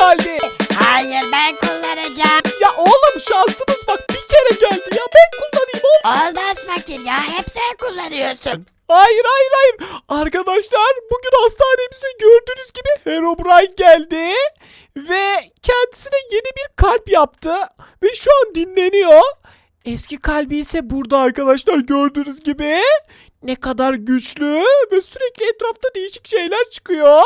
kalbi. Hayır ben kullanacağım. Ya oğlum şansımız bak bir kere geldi ya ben kullanayım oğlum. Olmaz fakir ya hep sen kullanıyorsun. Hayır hayır hayır. Arkadaşlar bugün hastanemize gördüğünüz gibi Herobrine geldi. Ve kendisine yeni bir kalp yaptı. Ve şu an dinleniyor. Eski kalbi ise burada arkadaşlar gördüğünüz gibi. Ne kadar güçlü ve sürekli etrafta değişik şeyler çıkıyor.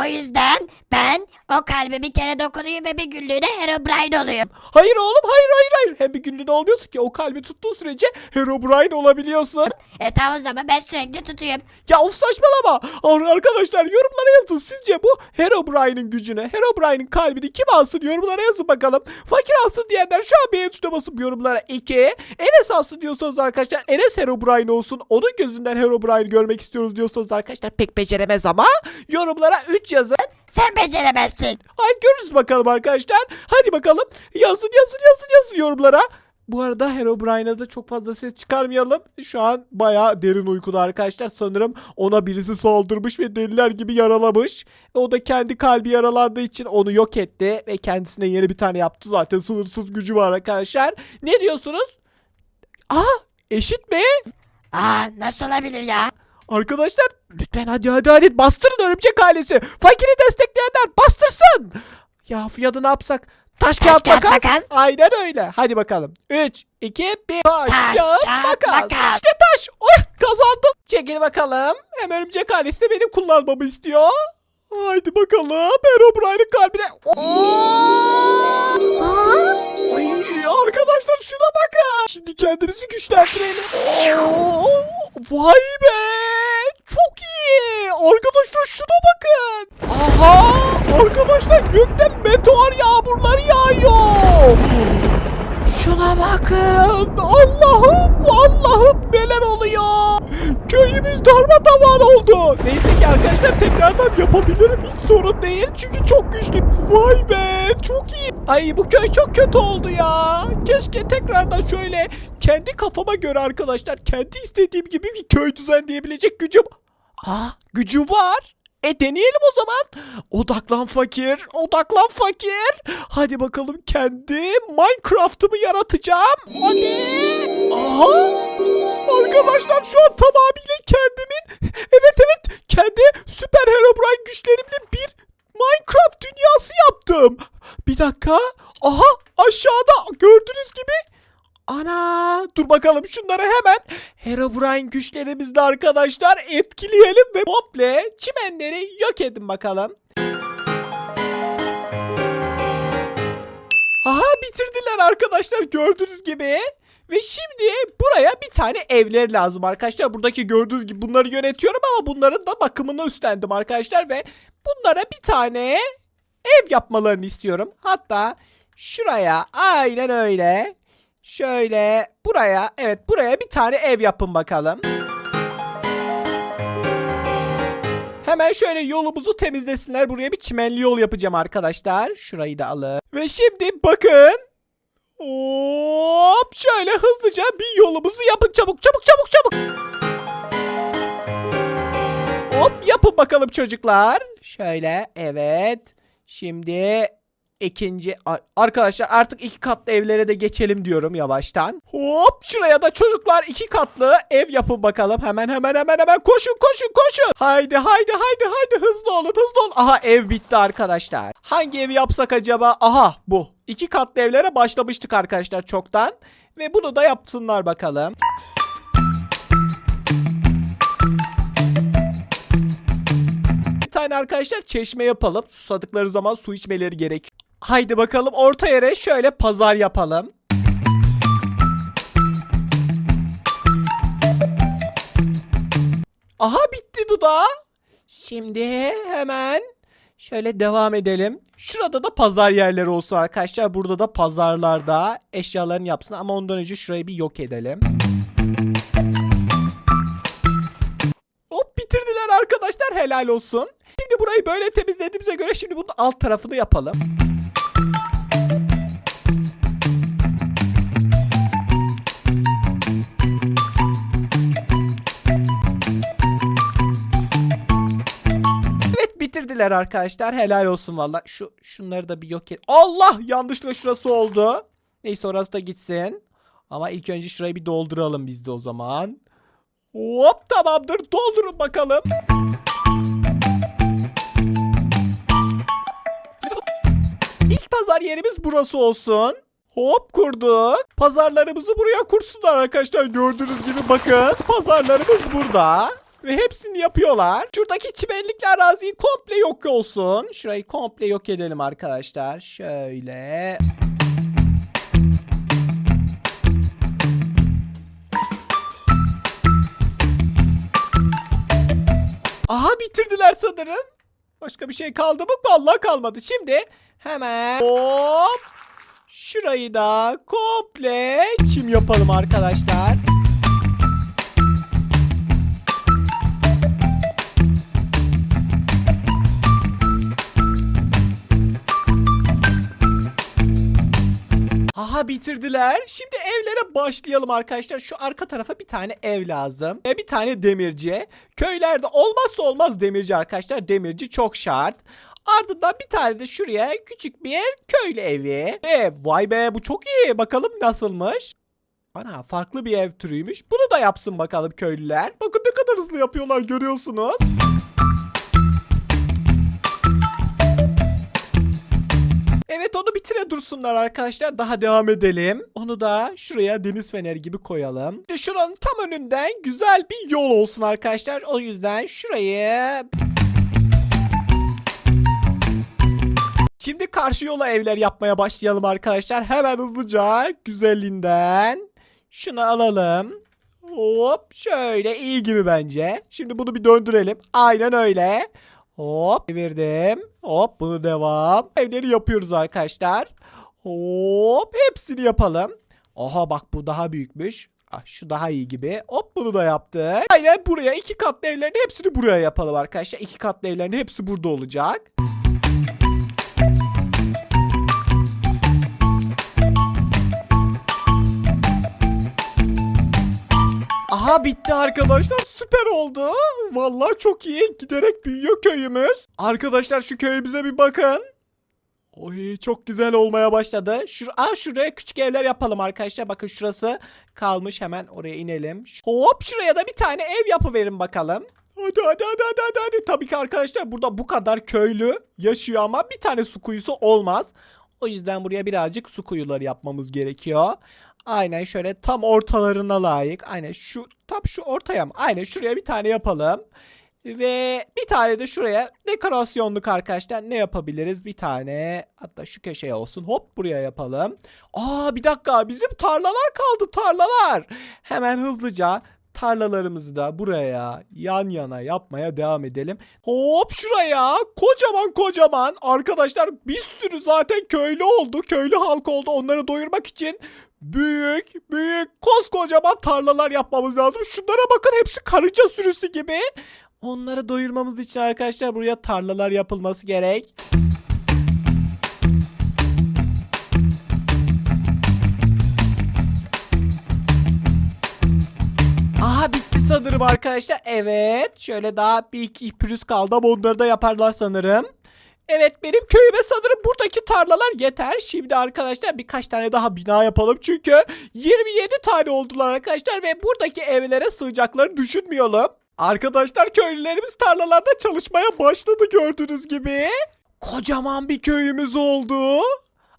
O yüzden ben o kalbe bir kere dokunayım ve bir günlüğüne Herobrine olayım. Hayır oğlum hayır hayır hayır. Hem bir günlüğüne olmuyorsun ki o kalbi tuttuğun sürece Herobrine olabiliyorsun. E tamam o zaman ben sürekli tutayım. Ya of saçmalama. Ar- Arkadaşlar yorumlara yazın. Sizce bu Herobrine'in gücüne, Herobrine'in kalbini kim alsın? Yorumlara yazın bakalım. Fakir alsın diyenler şu an beğen tuşuna basıp yorumlara 2. Enes alsın diyorsanız arkadaşlar Enes Herobrine olsun. Onun gözünden Herobrine görmek istiyoruz diyorsanız arkadaşlar pek beceremez ama yorumlara 3 yazın. Sen beceremezsin. Ay görürüz bakalım arkadaşlar. Hadi bakalım. Yazın yazın yazın yazın yorumlara. Bu arada Herobrine'a da çok fazla ses çıkarmayalım. Şu an bayağı derin uykuda arkadaşlar. Sanırım ona birisi saldırmış ve deliler gibi yaralamış. O da kendi kalbi yaralandığı için onu yok etti. Ve kendisine yeni bir tane yaptı. Zaten sınırsız gücü var arkadaşlar. Ne diyorsunuz? Aa eşit mi? Aa nasıl olabilir ya? Arkadaşlar lütfen hadi hadi hadi bastırın örümcek ailesi. Fakiri destekleyenler bastırsın. Ya fiyatı ne yapsak? Taş kağıt kağıt, makas. makas. Aynen öyle. Hadi bakalım. 3, 2, 1. Taş, Taş, kağıt, kağıt, makas. makas. İşte taş. Oh, kazandım. Çekil bakalım. Hem örümcek ailesi de benim kullanmamı istiyor. Haydi bakalım. Herobrine'in kalbine. Oo! Arkadaşlar şuna bakın. Şimdi kendimizi güçlendirelim. Vay be. Çok iyi. Arkadaşlar şuna bakın. Aha. Arkadaşlar gökten meteor yağmurları yağıyor. Şuna bakın. Allah'ım Allah'ım neler oluyor. Köyümüz darmadağın oldu. Neyse ki arkadaşlar tekrardan yapabilirim. Hiç sorun değil. Çünkü çok güçlü. Vay be çok iyi. Ay bu köy çok kötü oldu ya. Keşke tekrardan şöyle kendi kafama göre arkadaşlar kendi istediğim gibi bir köy düzenleyebilecek gücüm. Aa gücüm var. E deneyelim o zaman. Odaklan fakir. Odaklan fakir. Hadi bakalım kendi Minecraft'ımı yaratacağım. Hadi. Aha. Arkadaşlar şu an tamamıyla kendimin evet evet kendi süper Herobrine güçlerimle bir Minecraft dünyası yaptım. Bir dakika. Aha aşağıda gördüğünüz gibi Ana dur bakalım şunları hemen Herobrine güçlerimizle arkadaşlar etkileyelim ve komple çimenleri yok edin bakalım. Bitirdiler arkadaşlar gördüğünüz gibi. Ve şimdi buraya bir tane evler lazım arkadaşlar. Buradaki gördüğünüz gibi bunları yönetiyorum ama bunların da bakımını üstlendim arkadaşlar. Ve bunlara bir tane ev yapmalarını istiyorum. Hatta şuraya aynen öyle. Şöyle buraya evet buraya bir tane ev yapın bakalım. Hemen şöyle yolumuzu temizlesinler. Buraya bir çimenli yol yapacağım arkadaşlar. Şurayı da alın. Ve şimdi bakın. Hop şöyle hızlıca bir yolumuzu yapın çabuk çabuk çabuk çabuk. Hop yapın bakalım çocuklar. Şöyle evet. Şimdi ikinci Ar- arkadaşlar artık iki katlı evlere de geçelim diyorum yavaştan. Hop şuraya da çocuklar iki katlı ev yapın bakalım. Hemen hemen hemen hemen koşun koşun koşun. Haydi haydi haydi haydi hızlı olun hızlı olun. Aha ev bitti arkadaşlar. Hangi evi yapsak acaba? Aha bu. İki katlı evlere başlamıştık arkadaşlar çoktan. Ve bunu da yapsınlar bakalım. Bir tane arkadaşlar çeşme yapalım. Susadıkları zaman su içmeleri gerek. Haydi bakalım orta yere şöyle pazar yapalım. Aha bitti bu da. Şimdi hemen şöyle devam edelim. Şurada da pazar yerleri olsun arkadaşlar. Burada da pazarlarda eşyalarını yapsın ama ondan önce şurayı bir yok edelim. Hop bitirdiler arkadaşlar helal olsun. Şimdi burayı böyle temizlediğimize göre şimdi bunun alt tarafını yapalım. Bitirdiler arkadaşlar. Helal olsun valla. Şu şunları da bir yok et. Allah yanlışlıkla şurası oldu. Neyse orası da gitsin. Ama ilk önce şurayı bir dolduralım biz de o zaman. Hop tamamdır. Doldurun bakalım. İlk pazar yerimiz burası olsun. Hop kurduk. Pazarlarımızı buraya kursunlar arkadaşlar. Gördüğünüz gibi bakın. Pazarlarımız burada. Ve hepsini yapıyorlar. Şuradaki çimenlikli araziyi komple yok olsun. Şurayı komple yok edelim arkadaşlar. Şöyle. Aha bitirdiler sanırım. Başka bir şey kaldı mı? Vallahi kalmadı. Şimdi hemen hop şurayı da komple çim yapalım arkadaşlar. Aha bitirdiler. Şimdi evlere başlayalım arkadaşlar. Şu arka tarafa bir tane ev lazım. Ve bir tane demirci. Köylerde olmazsa olmaz demirci arkadaşlar. Demirci çok şart. Ardından bir tane de şuraya küçük bir köylü evi. E, vay be bu çok iyi. Bakalım nasılmış. Ana farklı bir ev türüymüş. Bunu da yapsın bakalım köylüler. Bakın ne kadar hızlı yapıyorlar görüyorsunuz. Dursunlar arkadaşlar. Daha devam edelim. Onu da şuraya deniz feneri gibi koyalım. Ve Şuranın tam önünden güzel bir yol olsun arkadaşlar. O yüzden şurayı... Şimdi karşı yola evler yapmaya başlayalım arkadaşlar. Hemen hızlıca güzelliğinden şunu alalım. Hop şöyle iyi gibi bence. Şimdi bunu bir döndürelim. Aynen öyle. Hop çevirdim. Hop bunu devam. Evleri yapıyoruz arkadaşlar. Hop hepsini yapalım. Aha bak bu daha büyükmüş. Ah, şu daha iyi gibi. Hop bunu da yaptık. Aynen buraya iki katlı evlerin hepsini buraya yapalım arkadaşlar. İki katlı evlerin hepsi burada olacak. Aha bitti arkadaşlar süper oldu. Vallahi çok iyi giderek büyüyor köyümüz. Arkadaşlar şu köyümüze bir bakın. Oy çok güzel olmaya başladı. Şur Aa, şuraya küçük evler yapalım arkadaşlar. Bakın şurası kalmış hemen oraya inelim. Hop şuraya da bir tane ev yapıverin bakalım. Hadi hadi hadi hadi hadi hadi. Tabii ki arkadaşlar burada bu kadar köylü yaşıyor ama bir tane su kuyusu olmaz. O yüzden buraya birazcık su kuyuları yapmamız gerekiyor. Aynen şöyle tam ortalarına layık. Aynen şu tam şu ortaya mı? Aynen şuraya bir tane yapalım. Ve bir tane de şuraya dekorasyonluk arkadaşlar ne yapabiliriz? Bir tane hatta şu köşeye olsun. Hop buraya yapalım. Aa bir dakika bizim tarlalar kaldı tarlalar. Hemen hızlıca tarlalarımızı da buraya yan yana yapmaya devam edelim. Hop şuraya kocaman kocaman arkadaşlar bir sürü zaten köylü oldu. Köylü halk oldu. Onları doyurmak için büyük büyük koskocaman tarlalar yapmamız lazım. Şunlara bakın hepsi karınca sürüsü gibi. Onları doyurmamız için arkadaşlar buraya tarlalar yapılması gerek. Aha bitti sanırım arkadaşlar. Evet. Şöyle daha bir iki pürüz kaldı ama onları da yaparlar sanırım. Evet benim köyüme sanırım buradaki tarlalar yeter. Şimdi arkadaşlar birkaç tane daha bina yapalım. Çünkü 27 tane oldular arkadaşlar ve buradaki evlere sığacaklarını düşünmüyorum. Arkadaşlar köylülerimiz tarlalarda çalışmaya başladı gördüğünüz gibi. Kocaman bir köyümüz oldu.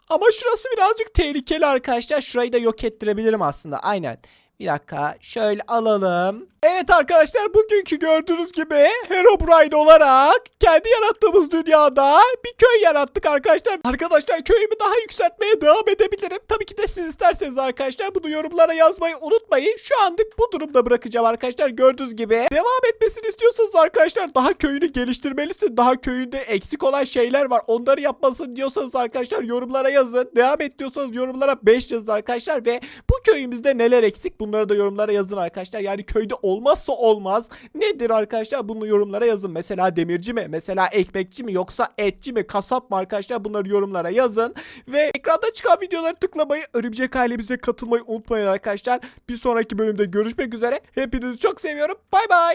Ama şurası birazcık tehlikeli arkadaşlar. Şurayı da yok ettirebilirim aslında. Aynen. Bir dakika şöyle alalım. Evet arkadaşlar bugünkü gördüğünüz gibi Herobrine olarak kendi yarattığımız dünyada bir köy yarattık arkadaşlar. Arkadaşlar köyümü daha yükseltmeye devam edebilirim. Tabii ki de siz isterseniz arkadaşlar bunu yorumlara yazmayı unutmayın. Şu anlık bu durumda bırakacağım arkadaşlar gördüğünüz gibi. Devam etmesini istiyorsanız arkadaşlar daha köyünü geliştirmelisin. Daha köyünde eksik olan şeyler var. Onları yapmasın diyorsanız arkadaşlar yorumlara yazın. Devam et diyorsanız yorumlara 5 yazın arkadaşlar ve bu köyümüzde neler eksik bunları da yorumlara yazın arkadaşlar. Yani köyde olmazsa olmaz nedir arkadaşlar bunu yorumlara yazın. Mesela demirci mi? Mesela ekmekçi mi? Yoksa etçi mi? Kasap mı arkadaşlar? Bunları yorumlara yazın. Ve ekranda çıkan videoları tıklamayı, örümcek ailemize katılmayı unutmayın arkadaşlar. Bir sonraki bölümde görüşmek üzere. Hepinizi çok seviyorum. Bay bay.